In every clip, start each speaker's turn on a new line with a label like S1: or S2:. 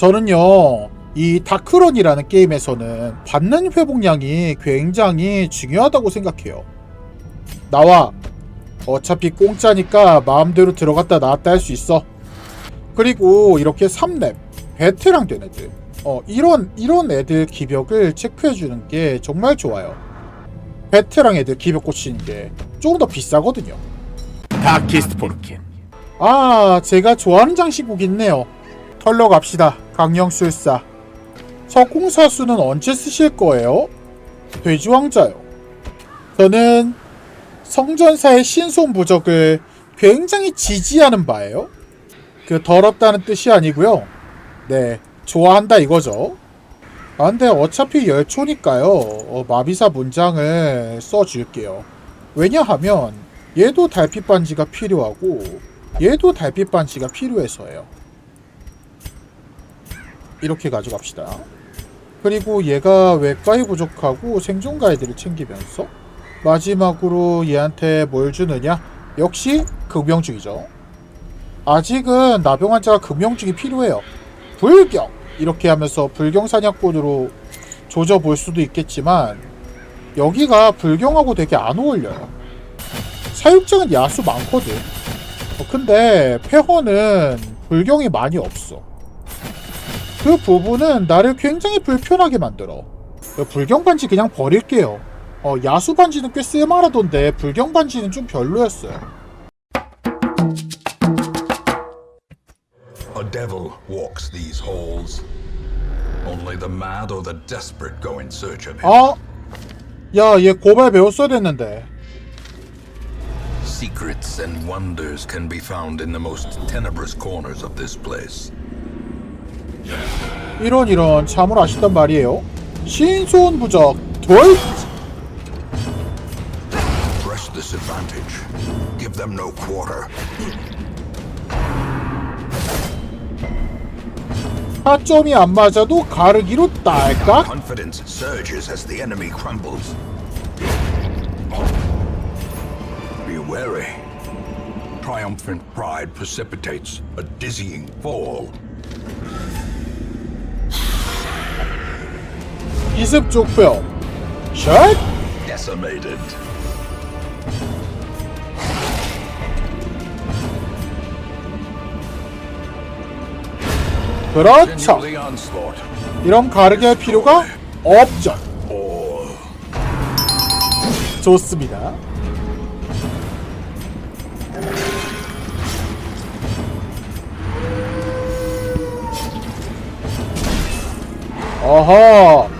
S1: 저는요, 이 다크런이라는 게임에서는 받는 회복량이 굉장히 중요하다고 생각해요. 나와. 어차피 공짜니까 마음대로 들어갔다 나왔다 할 수 있어. 그리고 이렇게 3렙, 베테랑 된 애들. 어, 이런, 이런 애들 기벽을 체크해주는 게 정말 좋아요. 베테랑 애들 기벽 꽂히는 게 조금 더 비싸거든요.
S2: 다키스트 포르킨
S1: 아, 제가 좋아하는 장식국 있네요. 털러 갑시다. 강령술사. 석공사수는 언제 쓰실 거예요? 돼지왕자요. 저는 성전사의 신손 부적을 굉장히 지지하는 바예요. 그 더럽다는 뜻이 아니고요. 네, 좋아한다 이거죠. 아, 근데 어차피 열초니까요. 어, 마비사 문장을 써줄게요. 왜냐하면 얘도 달빛 반지가 필요하고 얘도 달빛 반지가 필요해서예요. 이렇게 가져갑시다. 그리고 얘가 외과에 부족하고 생존 가이드를 챙기면서 마지막으로 얘한테 뭘 주느냐? 역시 금명죽이죠. 아직은 나병 환자가 금명죽이 필요해요. 불경! 이렇게 하면서 불경 사냥꾼으로 조져볼 수도 있겠지만 여기가 불경하고 되게 안 어울려요. 사육장은 야수 많거든. 어, 근데 폐허는 불경이 많이 없어. 그 부분은 나를 굉장히 불편하게 만들어. 그 불경 반지 그냥 버릴게요. 어, 야수 반지는 꽤 쓸만하던데 불경 반지는 좀 별로였어요.
S3: A devil walks these halls. Only the mad or the desperate go in search of him.
S1: 아, 야, 얘 고발 배웠어야 됐는데.
S3: Secrets and wonders can be found in the most tenebrous corners of this place.
S1: 이런 이런 참을 아시단 말이에요. 신손 부적 돌.
S3: Press this advantage. Give them no quarter.
S1: 타점이 안 맞아도 가르기로 딸깍.
S3: Confidence surges as the enemy crumbles. Be wary. Triumphant pride precipitates a dizzying fall.
S1: 기습 족뼈. 샷.
S3: Decimated.
S1: 그렇죠.
S3: Onslaught.
S1: 이런 가르기 할 필요가 없죠.
S3: All.
S1: 좋습니다. 어허.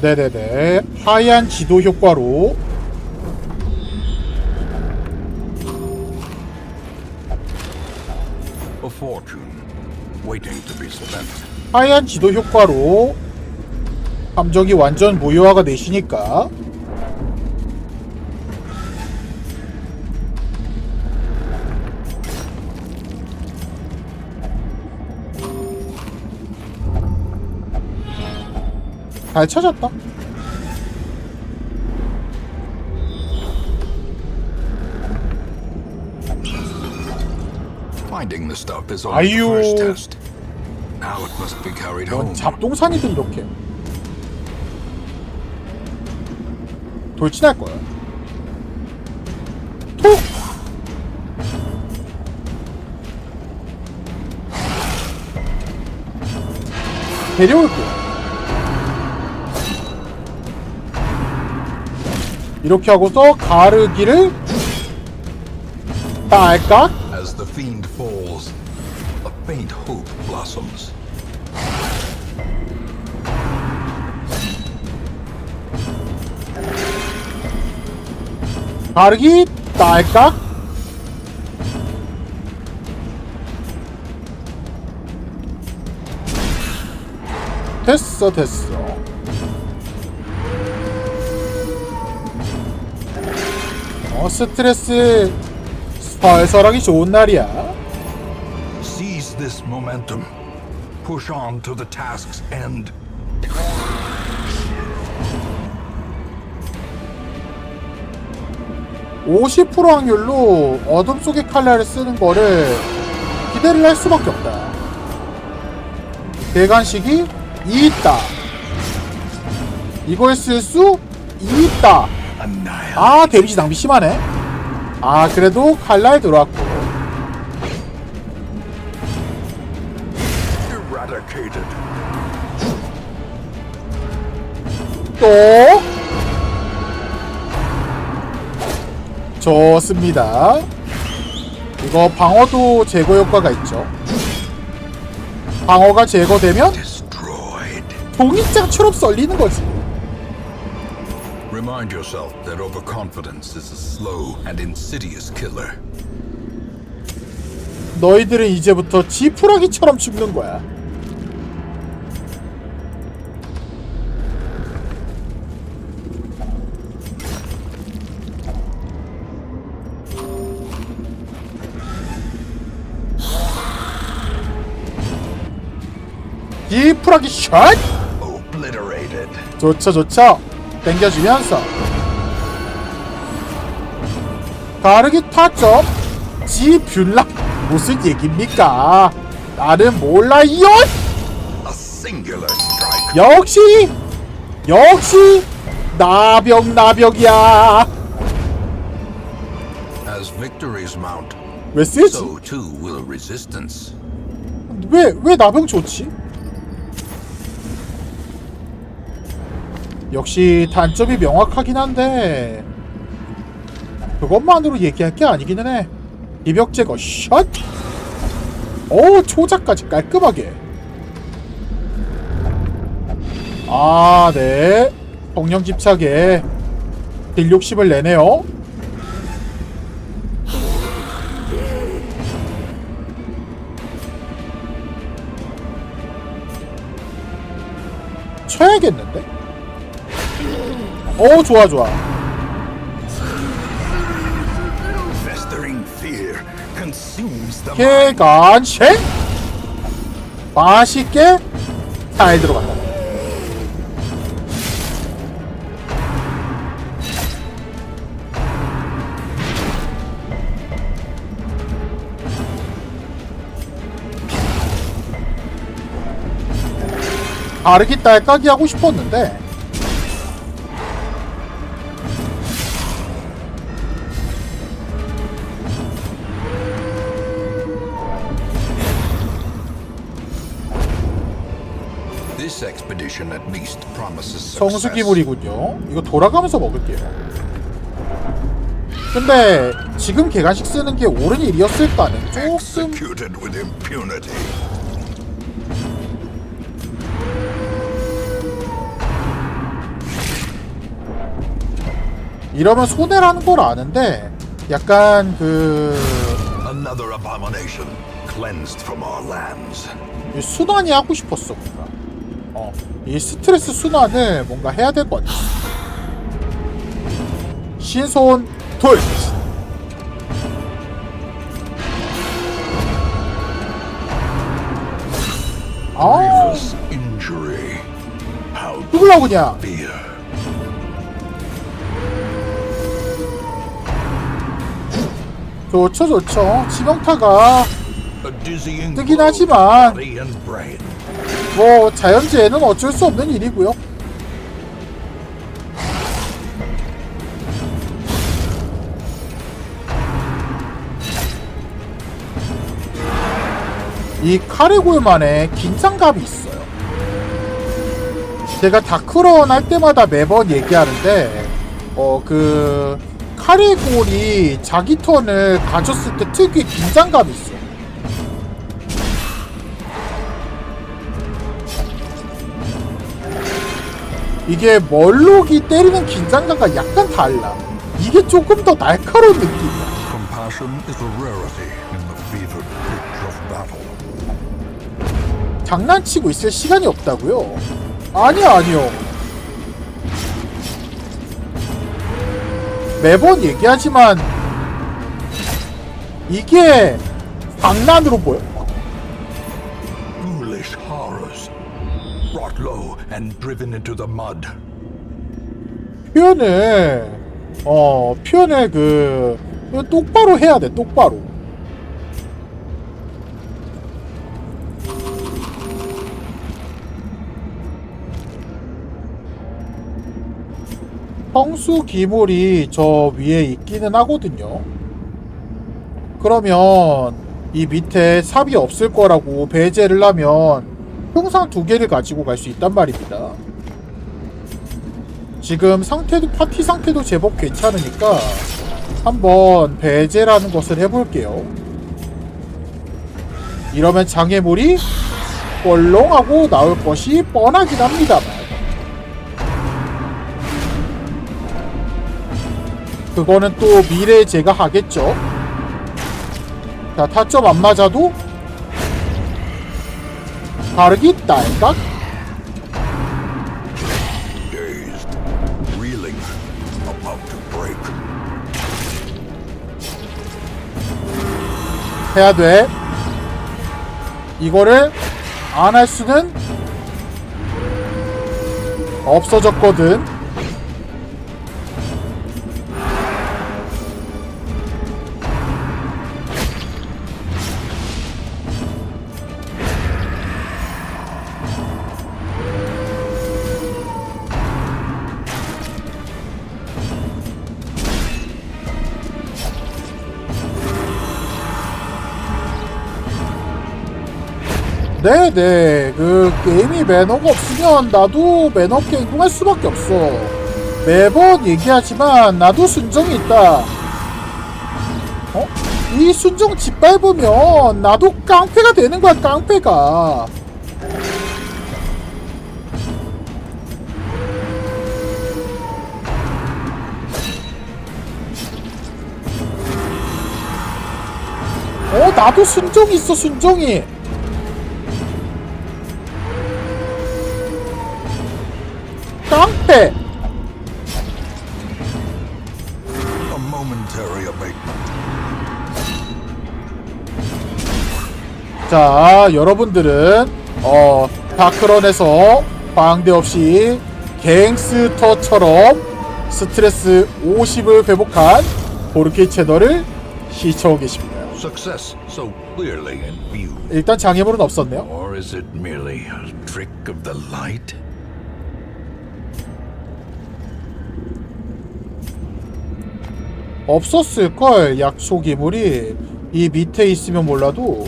S1: 네네네. 하얀 지도 효과로.
S3: A fortune waiting to be spent.
S1: 하얀 지도 효과로. 함정이 완전 무효화가 되시니까 잘 찾았다.
S3: Finding the stuff is only the
S1: 아유.
S3: first test. Now it must be carried
S1: 뭔
S3: home.
S1: 잡동사니들 이렇게 돌진할 거야. 톡! 데려올 거야. 이렇게 하고서 가르기를 딸깍
S3: As the fiend falls, a faint hope blossoms.
S1: 가르기 딸깍 됐어 됐어 어 스트레스 살살 하기 좋은 날이야
S3: Seize this momentum. Push on to the task's end.
S1: (50% 확률로) 어둠 속의 칼날을 쓰는 거를 기대를 할 수밖에 없다 대관식이 있다 이걸 쓸 수 있다. 아 데미지 낭비 심하네. 아 그래도 칼날 들어왔고. 또? 좋습니다. 이거 방어도 제거 효과가 있죠. 방어가 제거되면
S3: Destroyed.
S1: 종이장처럼 썰리는 거지
S3: Remind yourself that overconfidence is a slow and insidious killer.
S1: 너희들은 이제부터 지푸라기처럼 죽는 거야 지푸라기 샷! 좋죠 좋 죠 땡겨주면서 가르기 타점 지뷸라 무슨 얘깁니까 나는 몰라요. 역시 역시 나벽 나벽이야 왜 쓰지. 왜왜 나병 좋지 역시 단점이 명확하긴 한데 그것만으로 얘기할 게 아니기는 해 이벽 제거 샷! 오 초작까지 깔끔하게 아네 성령 집착에 딜 60을 내네요 쳐야겠는데? 오 좋아 좋아.
S3: The
S1: 개간식. 맛있게. 잘 들어간다 바르기 딸까기 하고 싶었는데 성수기물이군요. 이거 돌아가면서 먹을게요. 근데 지금 개간식 쓰는 게 옳은 일이었을까는 조금
S3: Executed with impunity.
S1: 이러면 손해라는 걸 아는데 약간 그
S3: Another abomination cleansed from our lands.
S1: 이 순환이 하고 싶었어 뭔가. 어, 이 스트레스 순환을 뭔가 해야 될 것 같아. 신손 돌. 아, 누구라고 그냥. 좋죠 좋죠. 지명타가 뜨긴 하지만. 뭐 자연재해는 어쩔 수 없는 일이고요. 이 카레골만의 긴장감이 있어요. 제가 다크런 할 때마다 매번 얘기하는데 어 그 카레골이 자기 턴을 가졌을 때 특유의 긴장감이 있어요. 이게 멀록이 때리는 긴장감과 약간 달라. 이게 조금 더 날카로운 느낌이야. 장난치고 있을 시간이 없다고요. 아니요, 아니요. 매번 얘기하지만 이게 장난으로 보여.
S3: And driven into the mud.
S1: 표현을 어 표현을 그 똑바로 해야 돼 똑바로 성수 기물이 저 위에 있기는 하거든요 그러면 이 밑에 삽이 없을 거라고 배제를 하면 평상 두 개를 가지고 갈 수 있단 말입니다 지금 상태도 파티 상태도 제법 괜찮으니까 한번 배제라는 것을 해볼게요. 이러면 장애물이 꼴렁하고 나올 것이 뻔하긴 합니다만 그거는 또 미래에 제가 하겠죠. 자 타점 안 맞아도 다르기 딸깍. 해야 돼. 이거를 안 할 수는 없어졌거든. 네네. 그 게임이 매너가 없으면 나도 매너 없게 행동할 수밖에 없어. 매번 얘기하지만 나도 순정이 있다. 어? 이 순정 짓밟으면 나도 깡패가 되는 거야 깡패가. 어 나도 순정이 있어 순정이 자, 여러분들은 어 다크런에서 방대 없이 갱스터처럼 스트레스 50을 회복한 보르케 채널을 시청하고 계십니다. 일단 장애물은 없었네요.
S3: Or is it merely a trick of the light?
S1: 없었을 걸 약초 기물이 이 밑에 있으면 몰라도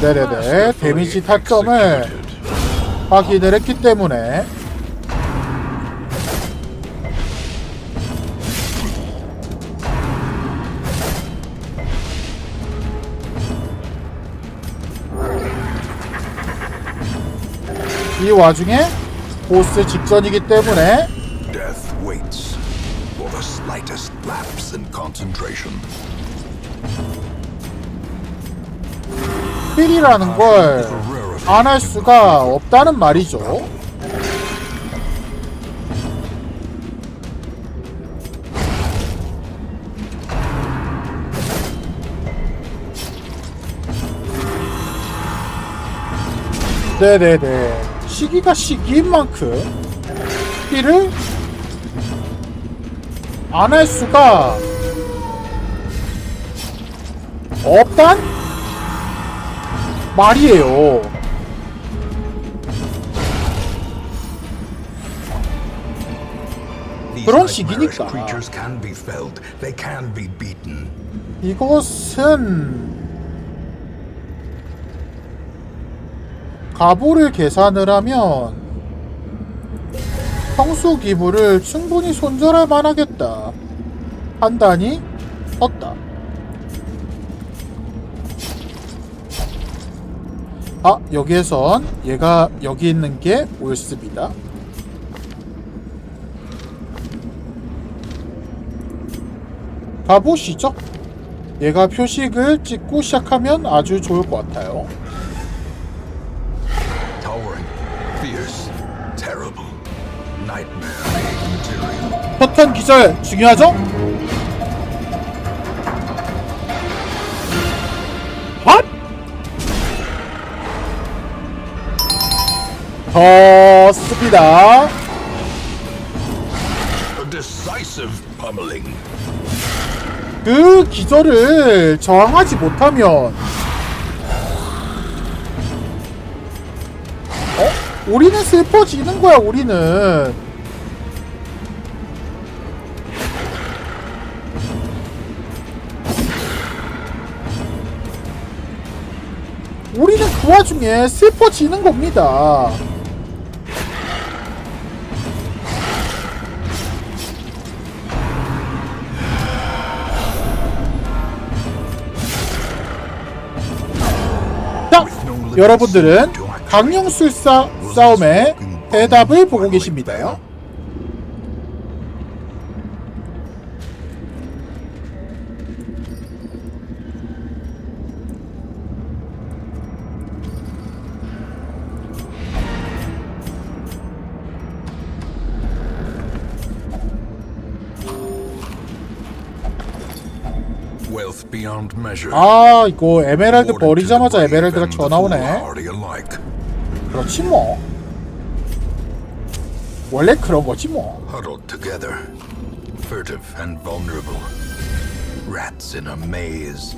S1: 네네네 데미지 타점을. 확인을 했기 때문에 이 와중에 보스 직전이기 때문에
S3: Death waits for the slightest lapse in concentration.
S1: 필이라는 걸 안 할 수가 없다는 말이죠. 네네네. 시기가 시기인 만큼 필을 안 할 수가 없단 말이에요. 그런
S3: beaten.
S1: 이것은 가보를 계산을 하면 성수 기부를 충분히 손절할 만하겠다. 판단이 섰다. 아, 여기에선 얘가 여기 있는 게 옳습니다. 가보시죠. 얘가 표식을 찍고 시작하면 아주 좋을 것 같아요.
S3: Towering, fierce, terrible. Nightmare material.
S1: 포탄 기절 중요하죠? 더 씁니다. 그 기절을 저항하지 못하면 어? 우리는 슬퍼지는 거야 우리는 우리는 그 와중에 슬퍼지는 겁니다 여러분들은 강령술사 싸움의 대답을 보고 계십니다.
S3: Wealth beyond measure.
S1: 아, 이거 에메랄드
S3: Awarded to
S1: 버리자마자
S3: the brave
S1: 에메랄드가
S3: and
S1: 쳐
S3: the
S1: 나오네.
S3: foolhardy alike.
S1: 그렇지 뭐. 원래 그런 거지 뭐.
S3: Huddled together, furtive and vulnerable. Rats in a maze.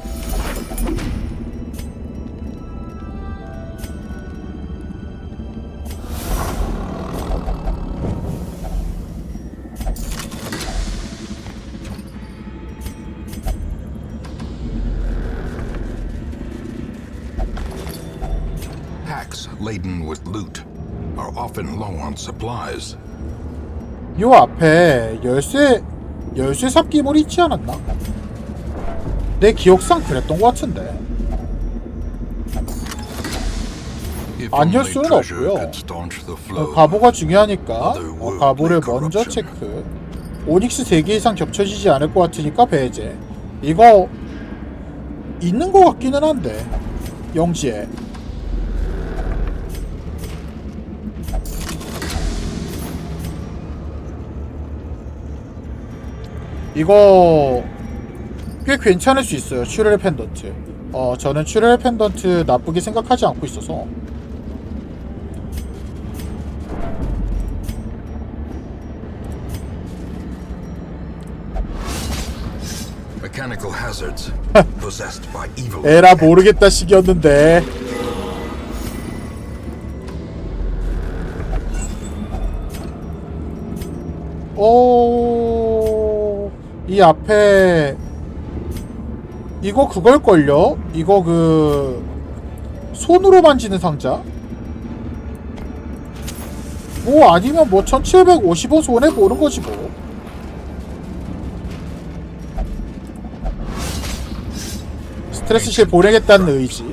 S3: Often low on supplies.
S1: 요 앞에 열쇠 열쇠 삽기물 있지 않았나? 내 기억상 그랬던 것 같은데. 안열
S3: only
S1: 수는
S3: treasure
S1: 없고요. 어. 가보가 중요하니까 어, 가보를 먼저 체크. 오닉스 3개 이상 겹쳐지지 않을 것 같으니까 배제. 이거 있는 것 같기는 한데 영지에. 이거 꽤 괜찮을 수 있어요. 슈렐 펜던트. 어, 저는 슈렐 펜던트 나쁘게 생각하지 않고 있어서. 에라 모르겠다 식이었는데 이 앞에 이거 그걸걸요? 이거 그 손으로 만지는 상자? 뭐 아니면 뭐 1755 손해 보는 거지 뭐 스트레스실 보내겠다는 의지.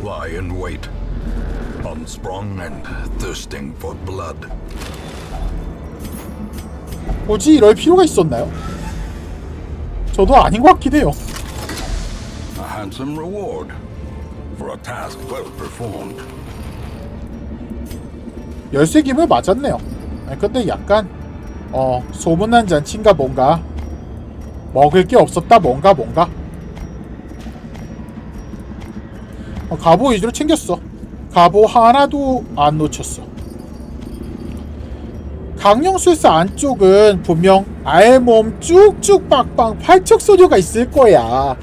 S1: 굳이 이럴 필요가 있었나요? 저도 아닌 것 같긴 해요.
S3: A handsome reward for a task well performed.
S1: 열쇠 기물 맞았네요. 아니, 근데 약간 어 소문난 잔치인가 뭔가 먹을 게 없었다 뭔가 뭔가 어, 갑오 위주로 챙겼어. 갑오 하나도 안 놓쳤어. 강령술사 안쪽은 분명 알몸 쭉쭉 빡빡 팔척 소녀가 있을 거야.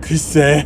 S1: 글쎄.